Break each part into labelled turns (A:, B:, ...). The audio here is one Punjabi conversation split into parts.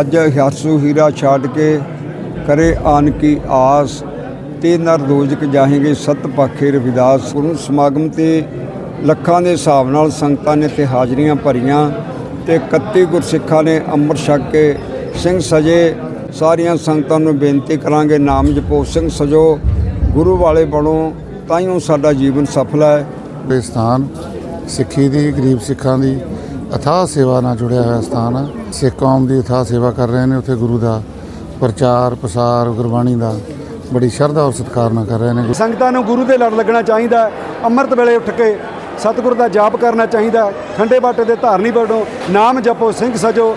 A: ਅੱਜ ਹਿਆਸੂ ਹੀਰਾ ਛਾੜ ਕੇ ਕਰੇ ਆਨ ਕੀ ਆਸ ਤੇ ਨਰਦੋਜਕ ਜਾਹੇਗੇ ਸਤ ਪਾਖੇ ਰਵਿਦਾਸ। ਗੁਰੂ ਸਮਾਗਮ ਤੇ ਲੱਖਾਂ ਦੇ ਹਿਸਾਬ ਨਾਲ ਸੰਗਤਾਂ ਨੇ ਤੇ ਹਾਜ਼ਰੀਆਂ ਭਰੀਆਂ ਤੇ 31 ਗੁਰਸਿੱਖਾਂ ਨੇ ਅੰਮ੍ਰਿਤ ਛਕ ਕੇ ਸਿੰਘ ਸਜੇ। ਸਾਰੀਆਂ ਸੰਗਤਾਂ ਨੂੰ ਬੇਨਤੀ ਕਰਾਂਗੇ, ਨਾਮ ਜਪੋ। ਸਿੰਘ ਸਜੋ, ਗੁਰੂ ਵਾਲੇ ਬਣੋ, ਤਾਈਓ ਸਾਡਾ ਜੀਵਨ ਸਫਲ ਹੈ।
B: ਇਹ ਸਥਾਨ ਸਿੱਖੀ ਦੀ, ਗਰੀਬ ਸਿੱਖਾਂ ਦੀ ਅਥਾਹ ਸੇਵਾ ਨਾਲ ਜੁੜਿਆ ਹੋਇਆ ਸਥਾਨ ਹੈ ਸਿੱਖ ਕੌਮ ਦੀ ਅਥਾਹ ਸੇਵਾ ਕਰ ਰਹੇ ਨੇ ਉੱਥੇ ਗੁਰੂ ਦਾ ਪ੍ਰਚਾਰ, ਪ੍ਰਸਾਰ, ਗੁਰਬਾਣੀ ਦਾ ਬੜੀ ਸ਼ਰਧਾ ਔਰ ਸਤਿਕਾਰ ਨਾਲ ਕਰ ਰਹੇ ਨੇ।
C: ਸੰਗਤਾਂ ਨੂੰ ਗੁਰੂ ਦੇ ਲੜ ਲੱਗਣਾ ਚਾਹੀਦਾ ਅੰਮ੍ਰਿਤ ਵੇਲੇ ਉੱਠ ਕੇ ਸਤਿਗੁਰ ਦਾ ਜਾਪ ਕਰਨਾ ਚਾਹੀਦਾ ਖੰਡੇ ਬਾਟੇ ਦੇ ਧਾਰਨੀ ਬਣੋ ਨਾਮ ਜਪੋ, ਸਿੰਘ ਸਜੋ।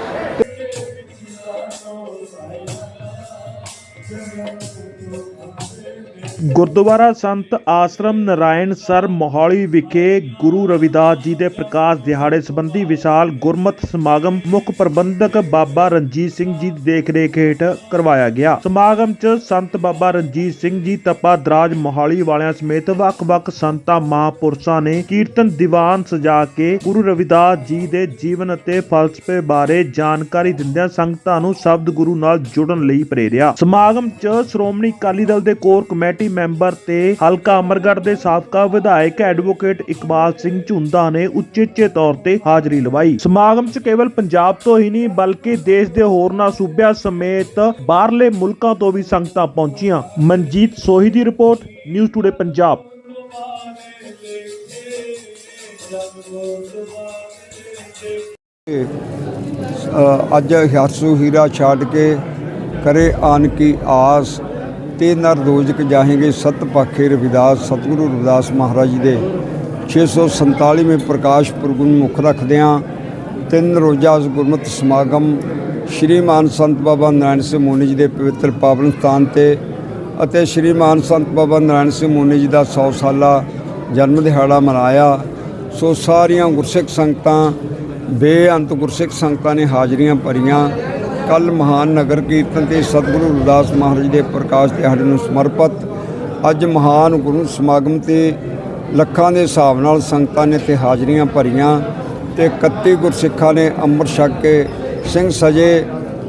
D: ਗੁਰਦੁਆਰਾ ਸੰਤ ਆਸ਼ਰਮ ਨਰਾਇਣ ਸਰ ਮੋਹਾਲੀ ਵਿਖੇ ਗੁਰੂ ਰਵਿਦਾਸ ਜੀ ਦੇ ਪ੍ਰਕਾਸ਼ ਦਿਹਾੜੇ ਸੰਬੰਧੀ ਵਿਸ਼ਾਲ ਗੁਰਮਤ ਸਮਾਗਮ ਮੁੱਖ ਪ੍ਰਬੰਧਕ ਬਾਬਾ ਰਣਜੀਤ ਸਿੰਘ ਜੀ ਦੀ ਦੇਖਰੇਖ ਹੇਠ ਕਰਵਾਇਆ ਗਿਆ। ਸਮਾਗਮ 'ਚ ਸੰਤ ਬਾਬਾ ਰਣਜੀਤ ਸਿੰਘ ਜੀ, ਤਪਾ ਦਰਾਜ ਮੋਹਾਲੀ ਵਾਲਿਆਂ ਸਮੇਤ ਵੱਖ-ਵੱਖ ਸੰਤਾਂ, ਮਹਾਂਪੁਰਸ਼ਾਂ ਨੇ ਕੀਰਤਨ ਦੀਵਾਨ ਸਜਾ ਕੇ ਗੁਰੂ ਰਵਿਦਾਸ ਜੀ ਦੇ ਜੀਵਨ ਅਤੇ ਫਲਸਫੇ ਬਾਰੇ ਜਾਣਕਾਰੀ ਦਿੰਦਿਆਂ ਸੰਗਤਾਂ ਨੂੰ ਸ਼ਬਦ ਗੁਰੂ ਨਾਲ ਜੁੜਨ ਲਈ ਪ੍ਰੇਰਿਆ। ਸਮਾਗਮ 'ਚ ਸ਼੍ਰੋਮਣੀ ਅਕਾਲੀ ਦਲ ਦੇ ਕੋਰ ਕਮੇਟੀ ਮੈਂਬਰ ਤੇ ਹਲਕਾ ਅਮਰਗੜ੍ਹ ਦੇ ਸਾਬਕਾ ਵਿਧਾਇਕ ਐਡਵੋਕੇਟ ਇਕਬਾਲ ਸਿੰਘ ਝੁੰਦਾ ਨੇ ਉਚੇਚੇ ਤੌਰ ਤੇ ਹਾਜ਼ਰੀ ਲਵਾਈ। ਸਮਾਗਮ 'ਚ ਕੇਵਲ ਪੰਜਾਬ ਤੋਂ ਹੀ ਨਹੀਂ, ਬਲਕਿ ਦੇਸ਼ ਦੇ ਹੋਰਨਾਂ ਸੂਬਿਆਂ ਸਮੇਤ ਬਾਹਰਲੇ ਮੁਲਕਾਂ ਤੋਂ ਵੀ ਸੰਗਤਾਂ ਪਹੁੰਚੀਆਂ। ਮਨਜੀਤ ਸੋਹੀ ਦੀ ਰਿਪੋਰਟ, ਨਿਊਜ਼ ਟੂਡੇ ਪੰਜਾਬ।
A: ਅੱਜ ਹਿਆਸੂ ਹੀਰਾ ਛਾੜ ਕੇ ਕਰੇ ਆਨ ਕੀ ਆਸ। ਤੇ ਨਰਦੋਜਕ ਜਾਹੇਗੇ ਸਤ ਪਾਖੇ ਰਵਿਦਾਸ, ਸਤਿਗੁਰੂ ਰਵਿਦਾਸ ਮਹਾਰਾਜ ਜੀ ਦੇ। 647ਵੇਂ ਪ੍ਰਕਾਸ਼ ਪੁਰਬ ਨੂੰ ਮੁੱਖ ਰੱਖਦਿਆਂ ਤਿੰਨ ਰੋਜ਼ਾ ਗੁਰਮਤਿ ਸਮਾਗਮ ਸ਼੍ਰੀਮਾਨ ਸੰਤ ਬਾਬਾ ਨਾਰਾਇਣ ਸਿੰਘ ਮੋਨੀ ਜੀ ਦੇ ਪਵਿੱਤਰ ਪਾਵਨ ਸਥਾਨ ਤੇ ਅਤੇ ਸ਼੍ਰੀਮਾਨ ਸੰਤ ਬਾਬਾ ਨਾਰਾਇਣ ਸਿੰਘ ਮੋਨੀ ਜੀ ਦਾ 100 ਸਾਲਾ ਜਨਮ ਦਿਹਾੜਾ ਮਨਾਇਆ। ਸੋ ਸਾਰੀਆਂ ਗੁਰਸਿੱਖ ਸੰਗਤਾਂ, ਬੇਅੰਤ ਗੁਰਸਿੱਖ ਸੰਗਤਾਂ ਨੇ ਹਾਜ਼ਰੀਆਂ ਭਰੀਆਂ। ਕੱਲ ਮਹਾਨ ਨਗਰ ਕੀਰਤਨ ਤੇ ਸਤਿਗੁਰੂ ਰਵਿਦਾਸ ਮਹਾਰਾਜ ਦੇ ਪ੍ਰਕਾਸ਼ ਦਿਹਾੜੇ ਨੂੰ ਸਮਰਪਿਤ ਅੱਜ ਮਹਾਨ ਗੁਰੂ ਸਮਾਗਮ ਤੇ ਲੱਖਾਂ ਦੇ ਹਿਸਾਬ ਨਾਲ ਸੰਗਤਾਂ ਨੇ ਤੇ ਹਾਜ਼ਰੀਆਂ ਭਰੀਆਂ ਤੇ 31 ਗੁਰਸਿੱਖਾਂ ਨੇ ਅੰਮ੍ਰਿਤ ਛਕ ਕੇ ਸਿੰਘ ਸਜੇ।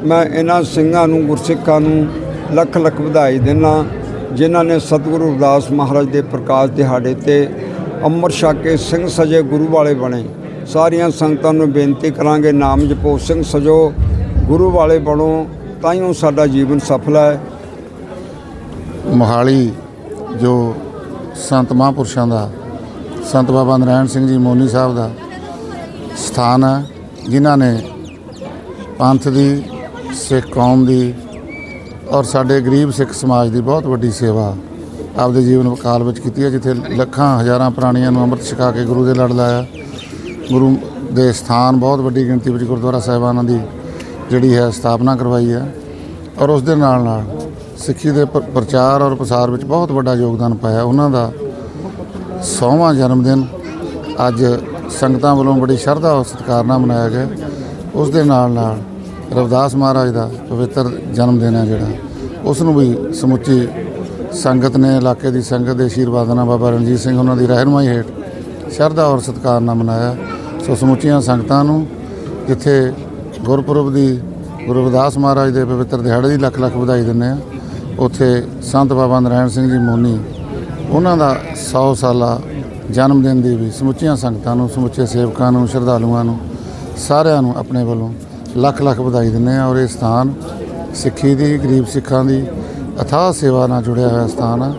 A: ਮੈਂ ਇਹਨਾਂ ਸਿੰਘਾਂ ਨੂੰ, ਗੁਰਸਿੱਖਾਂ ਨੂੰ ਲੱਖ ਲੱਖ ਵਧਾਈ ਦਿੰਦਾ ਜਿਨ੍ਹਾਂ ਨੇ ਸਤਿਗੁਰੂ ਰਵਿਦਾਸ ਮਹਾਰਾਜ ਦੇ ਪ੍ਰਕਾਸ਼ ਦਿਹਾੜੇ ਤੇ ਅੰਮ੍ਰਿਤ ਛਕ ਕੇ ਸਿੰਘ ਸਜੇ ਗੁਰੂ ਵਾਲੇ ਬਣੇ। ਸਾਰੀਆਂ ਸੰਗਤਾਂ ਨੂੰ ਬੇਨਤੀ ਕਰਾਂਗੇ, ਨਾਮ ਜਪੋ, ਸਿੰਘ ਸਜੋ। ਗੁਰੂ ਵਾਲੇ ਬਣੋ ਤਾਂ ਤਾਈਓ ਸਾਡਾ ਜੀਵਨ ਸਫਲ ਹੈ।
B: ਮੋਹਾਲੀ ਜੋ ਸੰਤ ਮਹਾਂਪੁਰਸ਼ਾਂ ਦਾ, ਸੰਤ ਬਾਬਾ ਨਰਾਇਣ ਸਿੰਘ ਜੀ ਮੋਨੀ ਸਾਹਿਬ ਦਾ ਸਥਾਨ ਹੈ, ਜਿਨ੍ਹਾਂ ਨੇ ਪੰਥ ਦੀ, ਸਿੱਖ ਕੌਮ ਦੀ ਔਰ ਸਾਡੇ ਗਰੀਬ ਸਿੱਖ ਸਮਾਜ ਦੀ ਬਹੁਤ ਵੱਡੀ ਸੇਵਾ ਆਪਦੇ ਜੀਵਨ ਕਾਲ ਵਿੱਚ ਕੀਤੀ ਹੈ, ਜਿੱਥੇ ਲੱਖਾਂ, ਹਜ਼ਾਰਾਂ ਪ੍ਰਾਣੀਆਂ ਨੂੰ ਅੰਮ੍ਰਿਤ ਛਕਾ ਕੇ ਗੁਰੂ ਦੇ ਲੜ ਲਾਇਆ। ਗੁਰੂ ਦੇ ਸਥਾਨ ਬਹੁਤ ਵੱਡੀ ਗਿਣਤੀ ਵਿੱਚ ਗੁਰਦੁਆਰਾ ਸਾਹਿਬਾਨਾਂ ਦੀ ਜਿਹੜੀ ਹੈ ਸਥਾਪਨਾ ਕਰਵਾਈ ਹੈ ਔਰ ਉਸ ਦੇ ਨਾਲ ਨਾਲ ਸਿੱਖੀ ਦੇ ਪ੍ਰ- ਪ੍ਰਚਾਰ ਔਰ ਪ੍ਰਸਾਰ ਵਿੱਚ ਬਹੁਤ ਵੱਡਾ ਯੋਗਦਾਨ ਪਾਇਆ। ਉਹਨਾਂ ਦਾ 100ਵਾਂ ਜਨਮ ਦਿਨ ਅੱਜ ਸੰਗਤਾਂ ਵੱਲੋਂ ਬੜੀ ਸ਼ਰਧਾ ਔਰ ਸਤਿਕਾਰ ਨਾਲ ਮਨਾਇਆ ਗਿਆ। ਉਸ ਦੇ ਨਾਲ ਨਾਲ ਰਵਿਦਾਸ ਮਹਾਰਾਜ ਦਾ ਪਵਿੱਤਰ ਜਨਮ ਦਿਨ ਹੈ ਜਿਹੜਾ। ਉਸ ਨੂੰ ਵੀ ਸਮੁੱਚੀ ਸੰਗਤ ਨੇ, ਇਲਾਕੇ ਦੀ ਸੰਗਤ ਦੇ ਆਸ਼ੀਰਵਾਦ ਨਾਲ ਬਾਬਾ ਰਣਜੀਤ ਸਿੰਘ ਉਹਨਾਂ ਦੀ ਰਹਿਨਮਾਈ ਹੇਠ ਸ਼ਰਧਾ ਔਰ ਸਤਿਕਾਰ ਨਾਲ ਮਨਾਇਆ। ਸੋ ਸਮੁੱਚੀਆਂ ਸੰਗਤਾਂ ਨੂੰ ਜਿੱਥੇ ਗੁਰਪੁਰਬ ਦੀ, ਗੁਰੂ ਰਵਿਦਾਸ ਮਹਾਰਾਜ ਦੇ ਪਵਿੱਤਰ ਦਿਹਾੜੇ ਦੀ ਲੱਖ ਲੱਖ ਵਧਾਈ ਦਿੰਦੇ ਆ ਉੱਥੇ ਸੰਤ ਬਾਬਾ ਨਰਾਇਣ ਸਿੰਘ ਜੀ ਮੋਨੀ, ਉਹਨਾਂ ਦਾ 100 ਸਾਲਾ ਜਨਮ ਦਿਨ ਦੀ ਵੀ ਸਮੁੱਚੀਆਂ ਸੰਗਤਾਂ ਨੂੰ, ਸਮੁੱਚੇ ਸੇਵਕਾਂ ਨੂੰ, ਸ਼ਰਧਾਲੂਆਂ ਨੂੰ, ਸਾਰਿਆਂ ਨੂੰ ਆਪਣੇ ਵੱਲੋਂ ਲੱਖ ਲੱਖ ਵਧਾਈ ਦਿੰਦੇ ਆ ਔਰ ਇਹ ਸਥਾਨ ਸਿੱਖੀ ਦੀ, ਗਰੀਬ ਸਿੱਖਾਂ ਦੀ ਅਥਾਹ ਸੇਵਾ ਨਾਲ ਜੁੜਿਆ ਹੋਇਆ ਸਥਾਨ ਆ।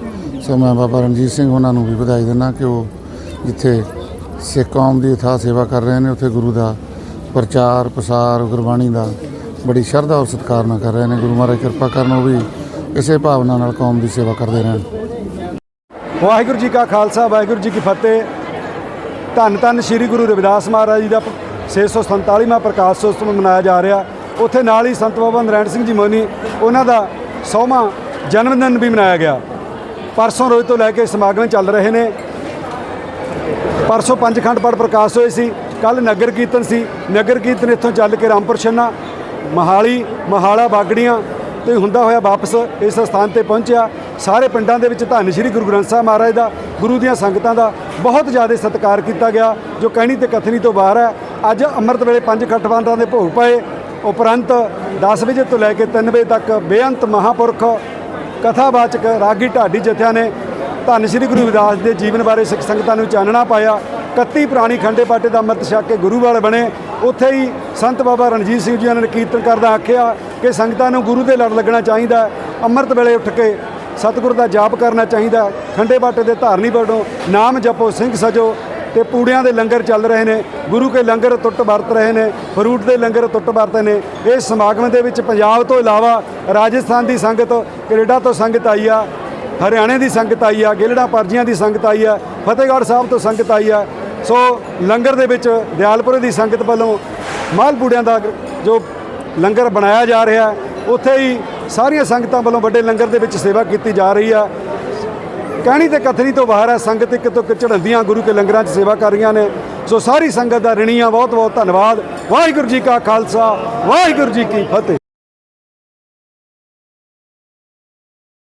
B: ਸੋ ਮੈਂ ਬਾਬਾ ਰਣਜੀਤ ਸਿੰਘ ਉਹਨਾਂ ਨੂੰ ਵੀ ਵਧਾਈ ਦਿੰਦਾ ਕਿ ਉਹ ਜਿੱਥੇ ਸਿੱਖ ਕੌਮ ਦੀ ਅਥਾਹ ਸੇਵਾ ਕਰ ਰਹੇ ਨੇ, ਉੱਥੇ ਗੁਰੂ ਦਾ ਪ੍ਰਚਾਰ, ਪ੍ਰਸਾਰ, ਗੁਰਬਾਣੀ ਦਾ ਬੜੀ ਸ਼ਰਧਾ ਔਰ ਸਤਿਕਾਰ ਨਾਲ ਕਰ ਰਹੇ ਨੇ। ਗੁਰੂ ਮਹਾਰਾਜ ਕਿਰਪਾ ਕਰਨ ਉਹ ਵੀ ਇਸੇ ਭਾਵਨਾ ਨਾਲ ਕੌਮ ਦੀ ਸੇਵਾ ਕਰਦੇ ਰਹਿਣ।
C: ਵਾਹਿਗੁਰੂ ਜੀ ਕਾ ਖਾਲਸਾ, ਵਾਹਿਗੁਰੂ ਜੀ ਕੀ ਫਤਿਹ। ਧੰਨ ਧੰਨ ਸ੍ਰੀ ਗੁਰੂ ਰਵਿਦਾਸ ਮਹਾਰਾਜ ਜੀ ਦਾ 647ਵਾਂ ਪ੍ਰਕਾਸ਼ ਉਤਸਵ ਮਨਾਇਆ ਜਾ ਰਿਹਾ। ਉੱਥੇ ਨਾਲ ਹੀ ਸੰਤ ਬਾਬਾ ਨਰਾਇਣ ਸਿੰਘ ਜੀ ਮੋਨੀ ਉਹਨਾਂ ਦਾ 100ਵਾਂ ਜਨਮ ਦਿਨ ਵੀ ਮਨਾਇਆ ਗਿਆ। ਪਰਸੋਂ ਰੋਜ਼ ਤੋਂ ਲੈ ਕੇ ਸਮਾਗਮ ਚੱਲ ਰਹੇ ਨੇ। ਪਰਸੋਂ ਪੰਜ ਖੰਡ ਪਾਠ ਪ੍ਰਕਾਸ਼ ਹੋਏ ਸੀ। ਕੱਲ ਨਗਰ ਕੀਰਤਨ ਸੀ। ਨਗਰ ਕੀਰਤਨ ਇੱਥੋਂ ਚੱਲ ਕੇ ਰਾਮਪੁਰ ਛੰਨਾ, ਮਹਾਲੀ, ਮਹਾਲਾ, ਬਾਗੜੀਆਂ ਤੇ ਹੁੰਦਾ ਹੋਇਆ ਵਾਪਸ ਇਸ ਸਥਾਨ ਤੇ ਪਹੁੰਚਿਆ। ਸਾਰੇ ਪਿੰਡਾਂ ਦੇ ਵਿੱਚ ਧੰਨ ਸ਼੍ਰੀ ਗੁਰੂ ਗ੍ਰੰਥ ਸਾਹਿਬ ਮਹਾਰਾਜ ਦਾ, ਗੁਰੂ ਦੀਆਂ ਸੰਗਤਾਂ ਦਾ ਬਹੁਤ ਜ਼ਿਆਦਾ ਸਤਿਕਾਰ ਕੀਤਾ ਗਿਆ, ਜੋ ਕਹਿਣੀ ਤੇ ਕਥਨੀ ਤੋਂ ਬਾਹਰ ਹੈ। ਅੱਜ ਅੰਮ੍ਰਿਤ ਵੇਲੇ ਪੰਜ ਖੱਟਵੰਦਾਂ ਦੇ ਭੋਗ ਪਏ। ਉਪਰੰਤ 10 ਵਜੇ ਤੋਂ ਲੈ ਕੇ 3 ਵਜੇ ਤੱਕ ਬੇਅੰਤ ਮਹਾਪੁਰਖ, ਕਥਾਵਾਚਕ ਰਾਗੀ ਢਾਡੀ ਜਥਿਆਂ ਨੇ ਧੰਨ ਸ੍ਰੀ ਗੁਰੂ ਰਵਿਦਾਸ ਦੇ ਜੀਵਨ ਬਾਰੇ ਸਿੱਖ ਸੰਗਤਾਂ ਨੂੰ ਚਾਨਣਾ ਪਾਇਆ। 31 ਪੁਰਾਣੀ ਖੰਡੇ ਬਾਟੇ ਦਾ ਅੰਮ੍ਰਿਤ ਛਕ ਕੇ ਗੁਰੂ ਵਾਲੇ ਬਣੇ। ਉੱਥੇ ਹੀ ਸੰਤ ਬਾਬਾ ਰਣਜੀਤ ਸਿੰਘ ਜੀ ਨੇ ਕੀਰਤਨ ਕਰਦਾ ਆਖਿਆ ਕਿ ਸੰਗਤਾਂ ਨੂੰ ਗੁਰੂ ਦੇ ਲੜ ਲੱਗਣਾ ਚਾਹੀਦਾ ਅੰਮ੍ਰਿਤ ਵੇਲੇ ਉੱਠ ਕੇ ਸਤਿਗੁਰ ਦਾ ਜਾਪ ਕਰਨਾ ਚਾਹੀਦਾ ਖੰਡੇ ਬਾਟੇ ਦੇ ਧਾਰਨੀ ਬੜੋ ਨਾਮ ਜਪੋ, ਸਿੰਘ ਸਜੋ ਤੇ ਪੂੜਿਆਂ ਦੇ ਲੰਗਰ ਚੱਲ ਰਹੇ ਨੇ। ਗੁਰੂ ਕੇ ਲੰਗਰ ਟੁੱਟ ਵਰਤ ਰਹੇ ਨੇ, ਫਰੂਟ ਦੇ ਲੰਗਰ ਟੁੱਟ ਵਰਤੇ ਨੇ। ਇਸ ਸਮਾਗਮ ਦੇ ਵਿੱਚ ਪੰਜਾਬ ਤੋਂ ਇਲਾਵਾ ਰਾਜਸਥਾਨ ਦੀ ਸੰਗਤ, ਕੈਨੇਡਾ ਤੋਂ ਸੰਗਤ ਆਈ ਆ, ਹਰਿਆਣੇ ਦੀ ਸੰਗਤ ਆਈ ਆ, ਗਿਲੜਾ, ਪਰਜੀਆਂ ਦੀ ਸੰਗਤ ਆਈ ਆ, ਫਤਿਹਗੜ੍ਹ ਸਾਹਿਬ ਤੋਂ ਸੰਗਤ ਆਈ ਆ। ਸੋ ਲੰਗਰ ਦੇ ਵਿੱਚ ਦਿਆਲਪੁਰੇ ਦੀ ਸੰਗਤ ਵੱਲੋਂ ਮਾਲਪੂੜਿਆਂ ਦਾ ਜੋ ਲੰਗਰ ਬਣਾਇਆ ਜਾ ਰਿਹਾ ਉੱਥੇ ਹੀ ਸਾਰੀਆਂ ਸੰਗਤਾਂ ਵੱਲੋਂ ਵੱਡੇ ਲੰਗਰ ਦੇ ਵਿੱਚ ਸੇਵਾ ਕੀਤੀ ਜਾ ਰਹੀ ਆ। ਕਹਿਣੀ ਤੇ ਕਥਨੀ ਤੋਂ ਬਾਹਰ ਹੈ, ਸੰਗਤ ਇੱਕ ਤੋਂ ਇੱਕ ਚੜ੍ਹੰਦੀਆਂ ਗੁਰੂ ਕੇ ਲੰਗਰਾਂ 'ਚ ਸੇਵਾ ਕਰ ਰਹੀਆਂ ਨੇ। ਸੋ ਸਾਰੀ ਸੰਗਤ ਦਾ ਰਣੀਆਂ ਬਹੁਤ ਬਹੁਤ ਧੰਨਵਾਦ। ਵਾਹਿਗੁਰੂ ਜੀ ਕਾ ਖਾਲਸਾ, ਵਾਹਿਗੁਰੂ ਜੀ ਕੀ ਫਤਿਹ।